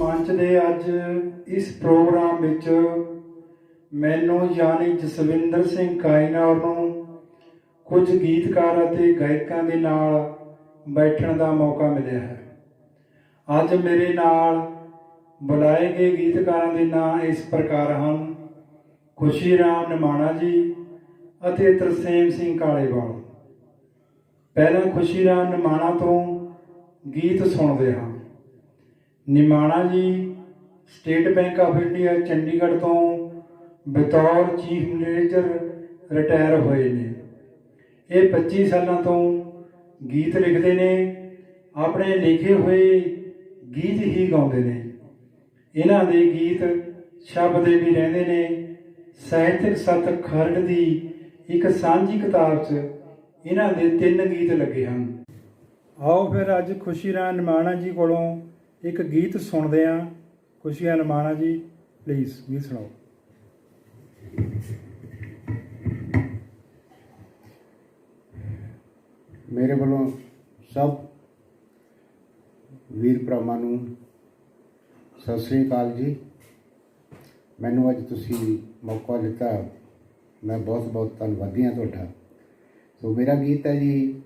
ਮੰਚ ਦੇ ਅੱਜ ਇਸ ਪ੍ਰੋਗਰਾਮ ਵਿੱਚ ਮੈਨੂੰ ਯਾਨੀ ਜਸਵਿੰਦਰ ਸਿੰਘ ਕਾਇਨਾਰ ਨੂੰ ਕੁਝ ਗੀਤਕਾਰ ਅਤੇ ਗਾਇਕਾਂ ਦੇ ਨਾਲ ਬੈਠਣ ਦਾ ਮੌਕਾ ਮਿਲਿਆ ਹੈ। ਅੱਜ ਮੇਰੇ ਨਾਲ ਬੁਲਾਏ ਗਏ ਗੀਤਕਾਰਾਂ ਦੇ ਨਾਂ ਇਸ ਪ੍ਰਕਾਰ ਹਨ ਖੁਸ਼ੀ ਰਾਮ ਨਿਮਾਣਾ ਜੀ ਅਤੇ ਤਰਸੇਮ ਸਿੰਘ ਕਾਲੇਵਾਲ। ਪਹਿਲਾਂ ਖੁਸ਼ੀ ਰਾਮ ਨਿਮਾਣਾ ਤੋਂ ਗੀਤ ਸੁਣਦੇ ਹਾਂ। Nimana ji, state bank of India, Chandigarh ਤੋਂ ਬਤੌਰ ਚੀਫ ਮੈਨੇਜਰ ਰਿਟਾਇਰ ਹੋਏ ਨੇ। ਇਹ 25 ਸਾਲਾਂ ਤੋਂ ਗੀਤ ਲਿਖਦੇ ਨੇ, ਆਪਣੇ ਲਿਖੇ ਹੋਏ ਗੀਤ ਹੀ ਗਾਉਂਦੇ ਨੇ। ਇਹਨਾਂ ਦੇ ਗੀਤ ਸ਼ਬਦ ਵੀ ਰਹਿੰਦੇ ਨੇ। ਸਾਹਿਤਕ ਸਤ ਖਰੜ ਦੀ ਇੱਕ ਸਾਂਝੀ ਕਿਤਾਬ 'ਚ ਇਹਨਾਂ ਦੇ ਤਿੰਨ ਗੀਤ ਲੱਗੇ ਹਨ। ਆਓ ਫਿਰ ਅੱਜ ਖੁਸ਼ੀ ਰਾਮ ਨਿਮਾਣਾ ਜੀ ਕੋਲੋਂ ਇੱਕ ਗੀਤ ਸੁਣਦੇ ਹਾਂ ਖੁਸ਼ੀ ਰਾਮ ਨਿਮਾਣਾ ਜੀ ਪਲੀਜ਼ ਗੀਤ ਸੁਣਾਓ। ਮੇਰੇ ਵੱਲੋਂ ਸਭ ਵੀਰ ਭਰਾਵਾਂ ਨੂੰ ਸਤਿ ਸ੍ਰੀ ਅਕਾਲ ਜੀ। ਮੈਨੂੰ ਅੱਜ ਤੁਸੀਂ ਮੌਕਾ ਦਿੱਤਾ। ਮੈਂ ਬਹੁਤ ਬਹੁਤ ਧੰਨਵਾਦੀ ਹਾਂ ਤੁਹਾਡਾ। ਸੋ ਮੇਰਾ ਗੀਤ ਹੈ ਜੀ,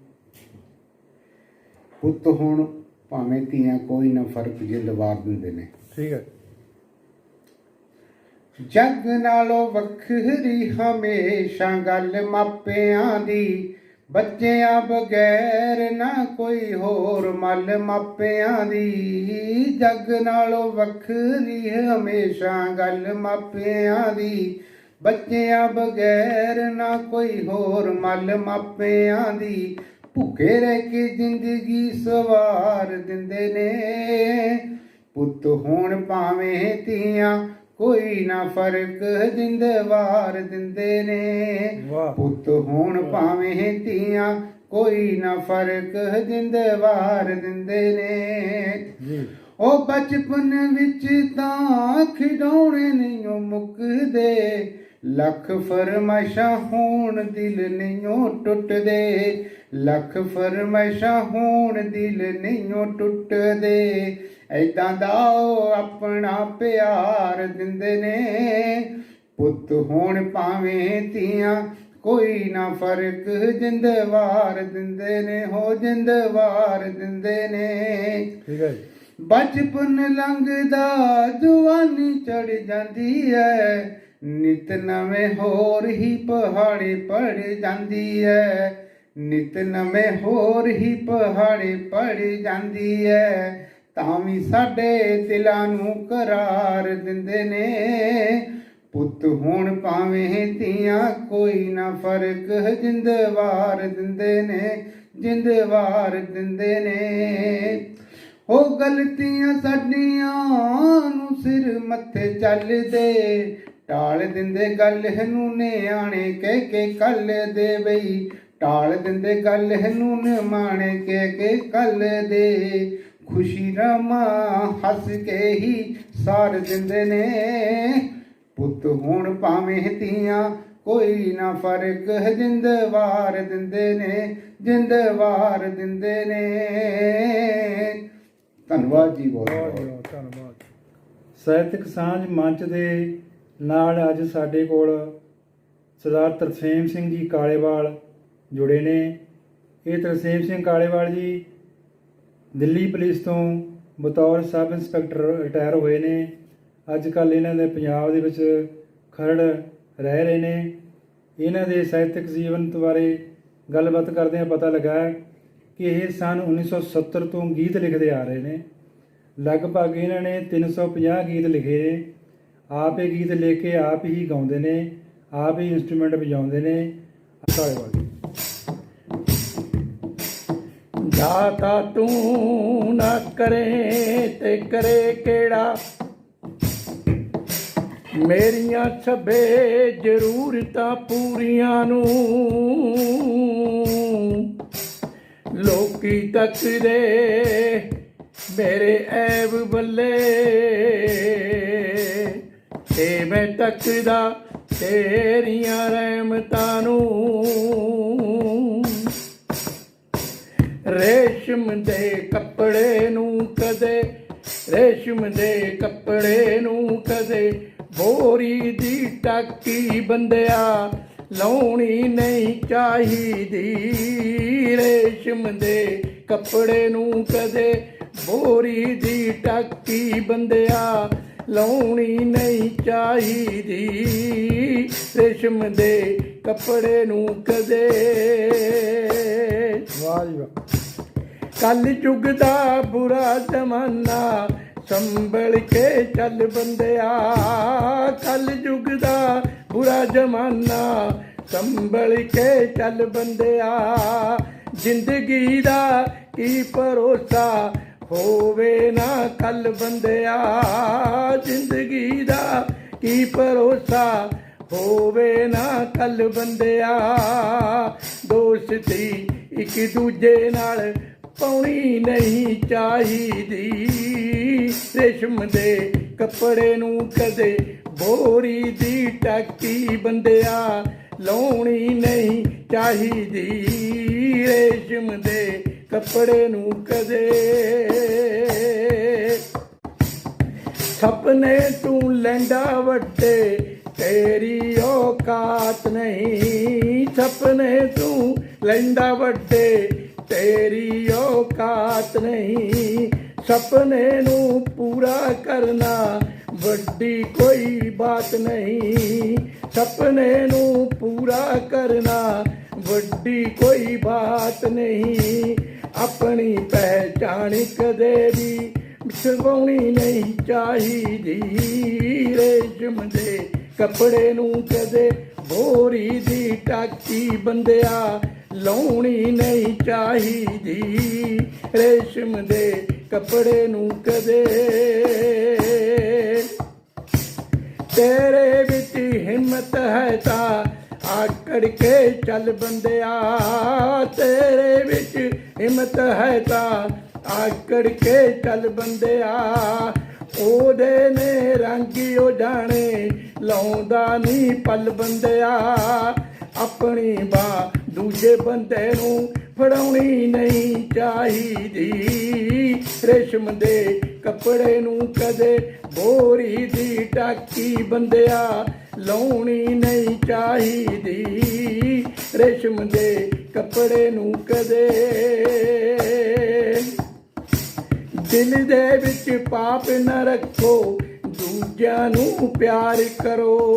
ਪੁੱਤ ਹੋਣ ਭਾਵੇਂ ਧੀਆਂ ਕੋਈ ਨਾ ਫ਼ਰਕ ਜਿੰਦ ਵਾਰ ਦਿੰਦੇ ਨੇ। ਠੀਕ ਹੈ। ਜੱਗ ਨਾਲੋਂ ਵੱਖਰੀ ਹਮੇਸ਼ਾ ਗੱਲ ਮਾਪਿਆਂ ਦੀ। ਬੱਚਿਆਂ ਬਗੈਰ ਨਾ ਕੋਈ ਹੋਰ ਮੱਲ ਮਾਪਿਆਂ ਦੀ। ਜੱਗ ਨਾਲੋਂ ਵੱਖਰੀ ਹਮੇਸ਼ਾ ਗੱਲ ਮਾਪਿਆਂ ਦੀ। ਬੱਚਿਆਂ ਬਗੈਰ ਨਾ ਕੋਈ ਹੋਰ ਮੱਲ ਮਾਪਿਆਂ ਦੀ। ਭੁੱਖੇ ਰਹਿ ਕੇ ਜ਼ਿੰਦਗੀ ਸਵਾਰ ਦਿੰਦੇ ਨੇ। ਪੁੱਤ ਹੋਣ ਭਾਵੇਂ ਧੀਆਂ ਕੋਈ ਨਾ ਫ਼ਰਕ ਜਿੰਦਵਾਰ ਦਿੰਦੇ ਨੇ। ਪੁੱਤ ਹੋਣ ਭਾਵੇਂ ਧੀਆਂ ਕੋਈ ਨਾ ਫ਼ਰਕ ਜਿੰਦਵਾਰ ਦਿੰਦੇ ਨੇ। ਉਹ ਬਚਪਨ ਵਿੱਚ ਤਾਂ ਖਿਡੌਣੇ ਨਹੀਂ ਮੁੱਕਦੇ। ਲੱਖ ਫਰਮਾਇਸ਼ਾਂ ਹੋਣ ਦਿਲ ਨਹੀਂ ਓ ਟੁੱਟਦੇ। ਲੱਖ ਫਰਮਾਇਸ਼ਾਂ ਹੋਣ ਦਿਲ ਨਹੀਂ ਓ ਟੁੱਟਦੇ। ਐਦਾਂ ਦਾ ਆਪਣਾ ਪਿਆਰ ਦਿੰਦੇ ਨੇ। ਪੁੱਤ ਹੋਣ ਭਾਵੇਂ ਧੀਆਂ ਕੋਈ ਨਾ ਫ਼ਰਕ ਜਿੰਦਵਾਰ ਦਿੰਦੇ ਨੇ ਹੋ ਜਿੰਦਵਾਰ ਦਿੰਦੇ ਨੇ। ਠੀਕ ਹੈ ਜੀ। ਬਚਪਨ ਲੰਘਦਾ ਜਵਾਨੀ ਚੜ ਜਾਂਦੀ ਐ ਨਿਤ ਨਵੇਂ ਹੋਰ ਹੀ ਪਹਾੜੇ ਪੜ ਜਾਂਦੀ ਐ। ਨਿਤ ਨਵੇਂ ਹੋਰ ਹੀ ਪਹਾੜੇ ਪੜ ਜਾਂਦੀ ਐ। ਤਾਂ ਵੀ ਸਾਡੇ ਦਿਲਾਂ ਨੂੰ ਕਰਾਰ ਦਿੰਦੇ ਨੇ। ਪੁੱਤ ਹੋਣ ਭਾਵੇਂ ਧੀਆਂ ਕੋਈ ਨਾ ਫ਼ਰਕ ਜਿੰਦਵਾਰ ਦਿੰਦੇ ਨੇ, ਜਿੰਦਵਾਰ ਦਿੰਦੇ ਨੇ। ਉਹ ਗਲਤੀਆਂ ਸਾਡੀਆਂ ਨੂੰ ਸਿਰ ਮੱਥੇ ਚੱਲਦੇ ਟਾਲ ਦਿੰਦੇ ਗੱਲ ਨੂੰ ਨਿਆਣੇ ਕਹਿ ਕੇ ਕੱਲ ਦੇ ਬਈ। ਟਾਲ ਦਿੰਦੇ ਗੱਲ ਨੂੰ ਨਿਮਾਣੇ ਕਹਿ ਕੇ ਕੱਲ ਦੇ। ਖੁਸ਼ੀ ਰਮਾ ਹੱਸ ਕੇ ਹੀ ਸਾਰ ਦਿੰਦੇ ਨੇ। ਪੁੱਤ ਹੋਣ ਭਾਵੇਂ ਧੀਆਂ, ਕੋਈ ਨਾ ਫ਼ਰਕ ਜਿੰਦਵਾਰ ਦਿੰਦੇ ਨੇ, ਜਿੰਦਵਾਰ ਦਿੰਦੇ ਨੇ। ਧੰਨਵਾਦ ਜੀ ਬਹੁਤ ਬਹੁਤ ਬਹੁਤ ਧੰਨਵਾਦ। ਸਾਹਿਤਕ ਸਾਂਝ ਮੰਚ ਦੇ ਨਾਲ ਅੱਜ ਸਾਡੇ ਕੋਲ ਸਰਦਾਰ ਤਰਸੇਮ ਸਿੰਘ ਜੀ ਕਾਲੇਵਾਲ ਜੁੜੇ ਨੇ। ਇਹ ਤਰਸੇਮ ਸਿੰਘ ਕਾਲੇਵਾਲ ਜੀ ਦਿੱਲੀ ਪੁਲਿਸ ਤੋਂ ਬਤੌਰ ਸਬ ਇੰਸਪੈਕਟਰ ਰਿਟਾਇਰ ਹੋਏ ਨੇ। ਅੱਜ ਕੱਲ ਇਹਨਾਂ ਦੇ ਪੰਜਾਬ ਦੇ ਵਿੱਚ ਖਰੜ ਰਹਿ ਰਹੇ ਨੇ। ਇਹਨਾਂ ਦੇ ਸਾਹਿਤਕ ਜੀਵਨ ਬਾਰੇ ਗੱਲਬਾਤ ਕਰਦੇ ਆ ਪਤਾ ਲੱਗਾ ਕਿ ਇਹ ਸਨ 1970 ਤੋਂ ਗੀਤ ਲਿਖਦੇ ਆ ਰਹੇ ਨੇ। ਲਗਭਗ ਇਹਨਾਂ ਨੇ 350 ਗੀਤ ਲਿਖੇ ਨੇ। ਆਪ ਇਹ ਗੀਤ ਲਿਖ ਕੇ ਆਪ ਹੀ ਗਾਉਂਦੇ ਨੇ, ਆਪ ਹੀ ਇਨਸਟਰੂਮੈਂਟ ਵਜਾਉਂਦੇ ਨੇ। ਸਾਰੇ ਵਾਲੇ ਜਾਤਾ ਤੂੰ ਨਾ ਕਰੇ ਤੇ ਕਰੇ ਕਿਹੜਾ? ਮੇਰੀਆਂ ਛੱਬੇ ਜ਼ਰੂਰਤਾਂ ਪੂਰੀਆਂ ਨੂੰ। ਲੋਕੀ ਤੱਕਦੇ ਮੇਰੇ ਐਬ ਬੱਲੇ। ਤੇ ਮੈਂ ਤੱਕਦਾ ਤੇਰੀਆਂ ਰਹਿਮਤਾਂ ਨੂੰ। ਰੇਸ਼ਮ ਦੇ ਕੱਪੜੇ ਨੂੰ ਕਦੇ, ਰੇਸ਼ਮ ਦੇ ਕੱਪੜੇ ਨੂੰ ਕਦੇ ਬੋਰੀ ਦੀ ਟਾਕੀ ਬੰਦਿਆ ਲਾਉਣੀ ਨਹੀਂ ਚਾਹੀਦੀ। ਰੇਸ਼ਮ ਦੇ ਕੱਪੜੇ ਨੂੰ ਕਦੇ ਬੋਰੀ ਦੀ ਟਾਕੀ ਬੰਦਿਆ ਲਾਉਣੀ ਨਹੀਂ ਚਾਹੀਦੀ। ਰੇਸ਼ਮ ਦੇ ਕੱਪੜੇ ਨੂੰ ਕਦੇ ਵਾਹ ਜੀ ਵਾਹ। ਕੱਲ ਯੁੱਗ ਦਾ ਬੁਰਾ ਜ਼ਮਾਨਾ ਸੰਭਲ ਕੇ ਚੱਲ ਬੰਦਿਆ। ਕੱਲ ਯੁੱਗ ਦਾ ਬੁਰਾ ਜ਼ਮਾਨਾ ਸੰਭਲ ਕੇ ਚੱਲ ਬੰਦਿਆ। ਜ਼ਿੰਦਗੀ ਦਾ ਕੀ ਭਰੋਸਾ ਹੋਵੇ ਨਾ ਕੱਲ ਬੰਦਿਆ ਜ਼ਿੰਦਗੀ ਦਾ ਕੀ ਭਰੋਸਾ? ਹੋਵੇ ਨਾ ਕੱਲ ਬੰਦਿਆ ਦੋਸਤੀ ਇੱਕ ਦੂਜੇ ਨਾਲ ਪਾਉਣੀ ਨਹੀਂ ਚਾਹੀਦੀ। ਰੇਸ਼ਮ ਦੇ ਕੱਪੜੇ ਨੂੰ ਕਦੇ ਬੋਰੀ ਦੀ ਟਾਕੀ ਬੰਦਿਆ ਲਾਉਣੀ ਨਹੀਂ ਚਾਹੀਦੀ। ਰੇਸ਼ਮ ਦੇ ਕੱਪੜੇ ਨੂੰ ਕਦੇ। ਸਪਨੇ ਤੂੰ ਲੈਂਦਾ ਵੱਡੇ ਤੇਰੀ ਔਕਾਤ ਨਹੀਂ। ਸਪਨੇ ਤੂੰ ਲੈਂਦਾ ਵੱਡੇ ਤੇਰੀ ਔਕਾਤ ਨਹੀਂ। ਸਪਨੇ ਨੂੰ ਪੂਰਾ ਕਰਨਾ ਵੱਡੀ ਕੋਈ ਬਾਤ ਨਹੀਂ। ਸਪਨੇ ਨੂੰ ਪੂਰਾ ਕਰਨਾ ਵੱਡੀ ਕੋਈ ਬਾਤ ਨਹੀਂ। ਆਪਣੀ ਪਹਿਚਾਣ ਕਦੇ ਵੀ ਸਵਾਉਣੀ ਨਹੀਂ ਚਾਹੀਦੀ। ਰੇਸ਼ਮ ਦੇ ਕੱਪੜੇ ਨੂੰ ਕਦੇ ਬੋਰੀ ਦੀ ਟਾਕੀ ਬੰਦਿਆ ਲਾਉਣੀ ਨਹੀਂ ਚਾਹੀਦੀ। ਰੇਸ਼ਮ ਦੇ ਕੱਪੜੇ ਨੂੰ ਕਦੇ ਤੇਰੇ ਵਿੱਚ ਹਿੰਮਤ ਹੈ ਤਾਂ ਆਕੜ ਕੇ ਚੱਲ ਬੰਦਿਆ, ਤੇਰੇ ਵਿੱਚ ਹਿੰਮਤ ਹੈ ਤਾਂ ਆਕੜ ਕੇ ਚੱਲ ਬੰਦਿਆ। ਉਹਦੇ ਨੇ ਰੰਗੀ ਉਹ ਜਾਣੇ, ਲਾਉਂਦਾ ਨਹੀਂ ਪਲ ਬੰਦਿਆ। ਆਪਣੀ ਬਾ ਦੂਜੇ ਬੰਦੇ ਨੂੰ ਫੜਾਉਣੀ ਨਹੀਂ ਚਾਹੀਦੀ। ਰੇਸ਼ਮ ਦੇ ਕੱਪੜੇ ਨੂੰ ਕਦੇ ਬੋਰੀ ਦੀ ਟਾਕੀ ਬੰਦਿਆ। ਲਾਉਣੀ ਨਹੀਂ ਚਾਹੀਦੀ। ਰੇਸ਼ਮ ਦੇ ਕੱਪੜੇ ਨੂੰ ਕਦੇ ਦਿਲ ਦੇ ਵਿੱਚ ਪਾਪ ਨਾ ਰੱਖੋ, ਦੂਜਿਆਂ ਨੂੰ ਪਿਆਰ ਕਰੋ।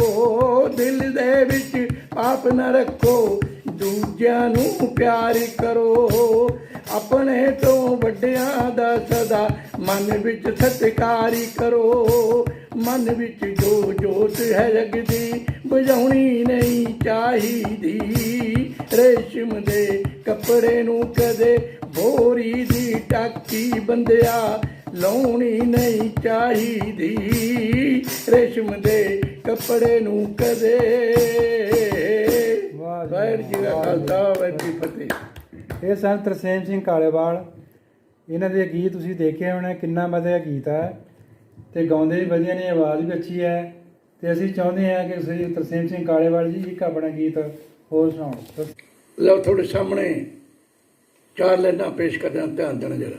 ਦਿਲ ਦੇ ਵਿੱਚ ਪਾਪ ਨਾ ਰੱਖੋ, ਦੂਜਿਆਂ ਨੂੰ ਪਿਆਰ ਕਰੋ। ਆਪਣੇ ਤੋਂ ਵੱਡਿਆਂ ਦਾ ਸਦਾ ਮਨ ਵਿੱਚ ਸਤਿਕਾਰ ਕਰੋ। ਮਨ ਵਿੱਚ ਜੋ ਜੋਤ ਹੈ ਜਗਦੀ ਬੁਝਾਉਣੀ ਨਹੀਂ ਚਾਹੀਦੀ। ਰੇਸ਼ਮ ਦੇ ਕੱਪੜੇ ਨੂੰ ਕਦੇ ਬੋਰੀ ਦੀ ਟਾਕੀ ਬੰਦਿਆ ਲਾਉਣੀ ਨਹੀਂ ਚਾਹੀਦੀ। ਰੇਸ਼ਮ ਦੇ ਕੱਪੜੇ ਨੂੰ ਕਦੇ ਵਾਹਿਗੁਰੂ ਜੀ ਦਾ ਖਾਲਸਾ ਵਾਹਿਗੁਰੂ ਫਤਿਹ। ਇਹ ਸਨ ਤਰਸੇਮ ਸਿੰਘ ਕਾਲੇਵਾਲ ਇਹਨਾਂ ਦੇ ਗੀਤ ਤੁਸੀਂ ਦੇਖੇ ਹੋਣੇ ਕਿੰਨਾ ਵਧੀਆ ਗੀਤ ਹੈ। ਤੇ ਗਾਉਂਦੇ ਵੀ ਵਧੀਆ ਨੇ, ਆਵਾਜ਼ ਵੀ ਅੱਛੀ ਹੈ। ਤੇ ਅਸੀਂ ਚਾਹੁੰਦੇ ਹਾਂ ਕਿ ਤੁਸੀਂ ਤਰਸੇਮ ਸਿੰਘ ਕਾਲੇਵਾਲ ਜੀ ਇੱਕ ਆਪਣਾ ਗੀਤ ਹੋਰ ਸੁਣਾਓ ਲਓ ਤੁਹਾਡੇ ਸਾਹਮਣੇ ਚਾਰ ਲੈਣਾ ਪੇਸ਼ ਕਰਨਾ ਧਿਆਨ ਦੇਣਾ ਜਰਾ।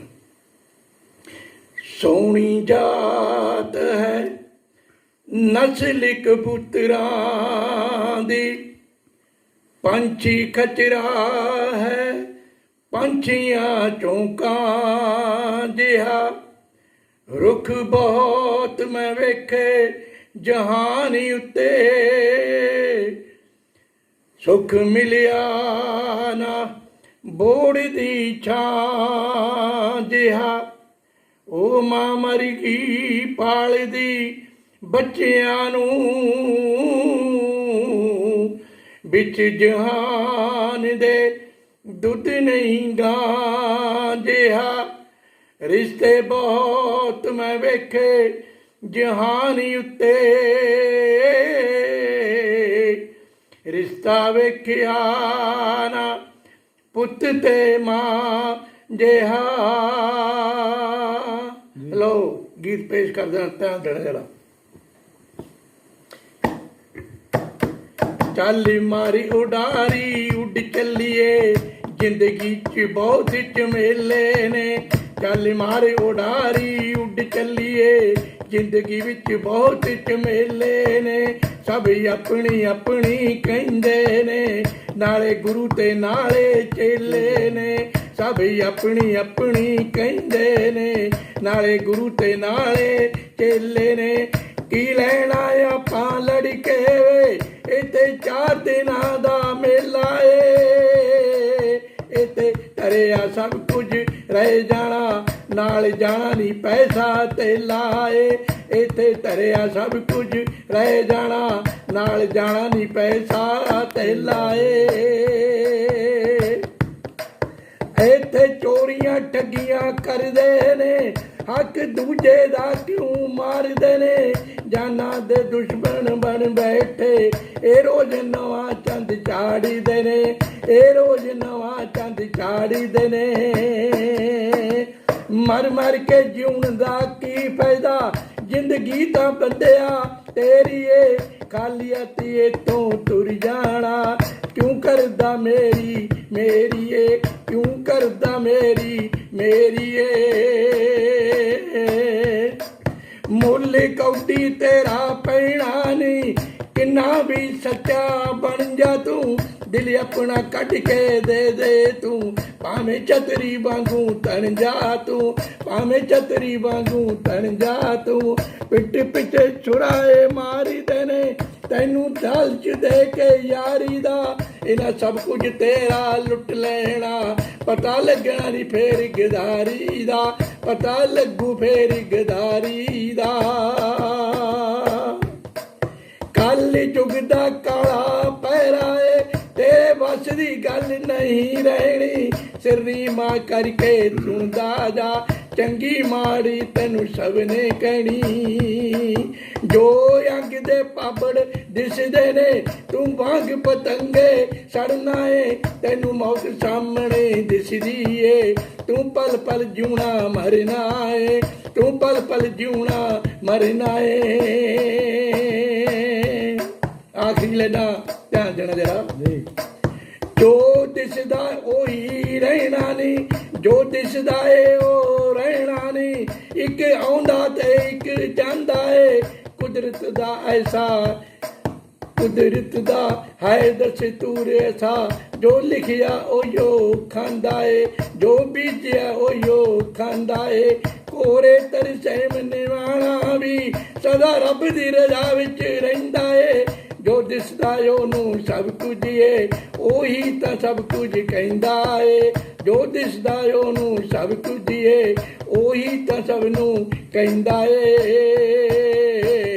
ਸੋਹਣੀ ਜਾਤ ਹੈ ਨਸਲ ਕਬੂਤਰਾਂ ਦੀ, ਪੰਛੀ ਖਚਰਾ ਹੈ, ਪੰਛੀਆਂ ਚੌਂਕਾਂ ਜਿਹਾ। ਰੁੱਖ ਬਹੁਤ ਮੈਂ ਵੇਖੇ ਜਹਾਨ ਉੱਤੇ। ਸੁਖ ਮਿਲਿਆ ਨਾ ਬੋੜ ਦੀ ਛਾਂ ਜਿਹਾ। ਉਹ ਮਾਂ ਮਰ ਗਈ ਪਾਲਦੀ ਬੱਚਿਆਂ ਨੂੰ। ਵਿੱਚ ਜਹਾਨ ਦੇ ਦੁੱਧ ਨਹੀਂ ਗਾਂ ਜਿਹਾ। ਰਿਸ਼ਤੇ ਬਹੁਤ ਮੈਂ ਵੇਖੇ ਜਹਾਨ ਉੱਤੇ। ਰਿਸ਼ਤਾ ਵੇਖਿਆ ਨਾ ਪੁੱਤ ਤੇ ਮਾਂ ਜਿਹਾ। ਲੋ ਗੀਤ ਪੇਸ਼ ਕਰਦਾ ਤਾਂ ਦੇਣਾ ਜਰਾ। ਚੱਲ ਮਾਰੀ ਉਡਾਰੀ, ਉੱਡ ਚੱਲੀਏ। ਜ਼ਿੰਦਗੀ 'ਚ ਬਹੁਤ ਝਮੇਲੇ ਨੇ। ਚੱਲ ਮਾਰੇ ਉਡਾਰੀ, ਉੱਡ ਚੱਲੀਏ। ਜ਼ਿੰਦਗੀ ਵਿੱਚ ਬਹੁਤ ਝਮੇਲੇ ਨੇ। ਸਭ ਆਪਣੀ ਆਪਣੀ ਕਹਿੰਦੇ ਨੇ। ਨਾਲੇ ਗੁਰੂ ਤੇ ਨਾਲੇ ਚੇਲੇ ਨੇ। ਸਭ ਆਪਣੀ ਆਪਣੀ ਕਹਿੰਦੇ ਨੇ। ਨਾਲੇ ਗੁਰੂ ਤੇ ਨਾਲੇ ਚੇਲੇ ਨੇ। ਕੀ ਲੈਣਾ ਆਪਾਂ ਲੜਕੇ ਵੇ ਇੱਥੇ ਚਾਰ ਦਿਨਾਂ ਦਾ ਮੇਲਾ ਏ। ਇੱਥੇ ਤਰਿਆ ਸਭ ਕੁਝ ਰਹਿ ਜਾਣਾ, ਨਾਲ ਜਾਣਾ ਨਹੀਂ ਪੈਸਾ ਤੇ ਲਾਏ। ਇੱਥੇ ਤਰਿਆ ਸਭ ਕੁਝ ਰਹਿ ਜਾਣਾ, ਨਾਲ ਜਾਣਾ ਨਹੀਂ ਪੈਸਾ ਤੇ ਲਾਏ। ਇੱਥੇ ਚੋਰੀਆਂ ਠੱਗੀਆਂ ਕਰਦੇ ਨੇ, ਹੱਕ ਦੂਜੇ ਦਾ ਕਿਉਂ ਮਾਰਦੇ ਨੇ? ਜਾਨਾਂ ਦੇ ਦੁਸ਼ਮਣ ਬਣ ਬੈਠੇ। ਇਹ ਰੋਜ਼ ਨਵਾਂ ਚੰਦ ਚਾੜੀਦੇ ਨੇ। ਇਹ ਰੋਜ਼ ਨਵਾਂ ਚੰਦ ਚਾੜੀਦੇ ਨੇ। ਮਰ ਮਰ ਕੇ ਜਿਉਣ ਦਾ ਕੀ ਫਾਇਦਾ? ਜ਼ਿੰਦਗੀ ਤਾਂ ਬੰਦਿਆ, ਤੇਰੀ ਏ। ਖਾਲੀ ਅਤੀ ਤੋਂ ਤੁਰ ਜਾਣਾ। ਕਿਉਂ ਕਰਦਾ ਮੇਰੀ ਮੇਰੀ ਏ? ਕਿਉਂ ਕਰਦਾ ਮੇਰੀ ਮੇਰੀ ਏ? ਮੁੱਲ ਕੌਡੀ ਤੇਰਾ ਪੈਣਾ ਨਹੀਂ। ਕਿੰਨਾ ਵੀ ਸੱਚਾ ਬਣ ਜਾ ਤੂੰ, ਦਿਲ ਆਪਣਾ ਕੱਢ ਕੇ ਦੇ ਦੇ ਤੂੰ। ਭਾਵੇਂ ਛਤਰੀ ਵਾਂਗੂ ਤਣ ਜਾ ਤੂੰ, ਭਾਵੇਂ ਛਤਰੀ ਵਾਂਗੂ ਤਣ ਜਾ ਤੂੰ। ਪਿੱਟ ਪਿੱਟ ਛੁਰਾਏ ਮਾਰੀ ਨੇ, ਤੈਨੂੰ ਦਲਚ ਦੇ ਕੇ ਯਾਰੀ ਦਾ ਇਹਨਾਂ ਸਭ ਕੁਝ ਤੇਰਾ ਲੁੱਟ ਲੈਣਾ। ਪਤਾ ਲੱਗਣਾ ਨਹੀਂ ਫੇਰ ਗਦਾਰੀ ਦਾ, ਪਤਾ ਲੱਗੂ ਫੇਰ ਗਦਾਰੀ ਦਾ। ਕੱਲ ਯੁੱਗ ਦਾ ਕਾਲਾ ਪੈਰਾ ਏ, ਤੇਰੇ ਵੱਸ ਦੀ ਗੱਲ ਨਹੀਂ ਰਹਿਣੀ। ਸਿਰਨੀ ਮਾਂ ਕਰਕੇ ਸੁਣਦਾ ਜਾ ਚੰਗੀ ਮਾੜੀ ਤੈਨੂੰ ਸਭ ਨੇ ਕਹਿਣੀ। ਜੋ ਅੰਗ ਦੇ ਪਾਪੜ ਦਿਸਦੇ ਨੇ ਤੂੰ ਵਾਂਗ ਪਤੰਗੇ ਸੜਨਾ ਏ। ਤੈਨੂੰ ਮੌਤ ਸਾਹਮਣੇ ਦਿਸਦੀ ਏ। ਤੂੰ ਪਲ ਪਲ ਜਿਉਣਾ ਮਰਨਾ ਏ। ਤੂੰ ਪਲ ਪਲ ਜਿਉਣਾ ਮਰਨਾ ਏ। ਆਖਰੀ ਲੈਣਾ ਧਿਆਨ ਦੇਣਾ ਜਰਾ। ਜੋ ਦਿਸਦਾ ਉਹੀ ਰਹਿਣਾ ਨਹੀਂ ਜੋ ਦਿਸਦਾ ਏ ਉਹ ਰਹਿਣਾ ਨਹੀਂ। ਇੱਕ ਆਉਂਦਾ ਤੇ ਇੱਕ ਜਾਂਦਾ ਏ। ਕੁਦਰਤ ਦਾ ਐਸਾ, ਕੁਦਰਤ ਦਾ ਹੈ ਦਸਤੂਰ ਐਸਾ। ਜੋ ਲਿਖਿਆ ਉਹੋ ਖਾਂਦਾ ਏ। ਜੋ ਬੀਜਿਆ ਉਹੋ ਖਾਂਦਾ ਏ। ਕੋਰੇ ਤਰਸੇ ਮਨਵਾਣਾ ਵੀ ਸਦਾ ਰੱਬ ਦੀ ਰਜ਼ਾ ਵਿੱਚ ਰਹਿੰਦਾ ਏ। ਜੋ ਦਿਸਦਾ ਏ ਉਹਨੂੰ ਸਭ ਕੁਝ ਏ, ਉਹੀ ਤਾਂ ਸਭ ਕੁਝ ਕਹਿੰਦਾ ਏ। ਜੋ ਦਿਸਦਾ ਏ ਉਹਨੂੰ ਸਭ ਕੁਝ ਏ, ਉਹੀ ਤਾਂ ਸਭ ਨੂੰ ਕਹਿੰਦਾ ਏ।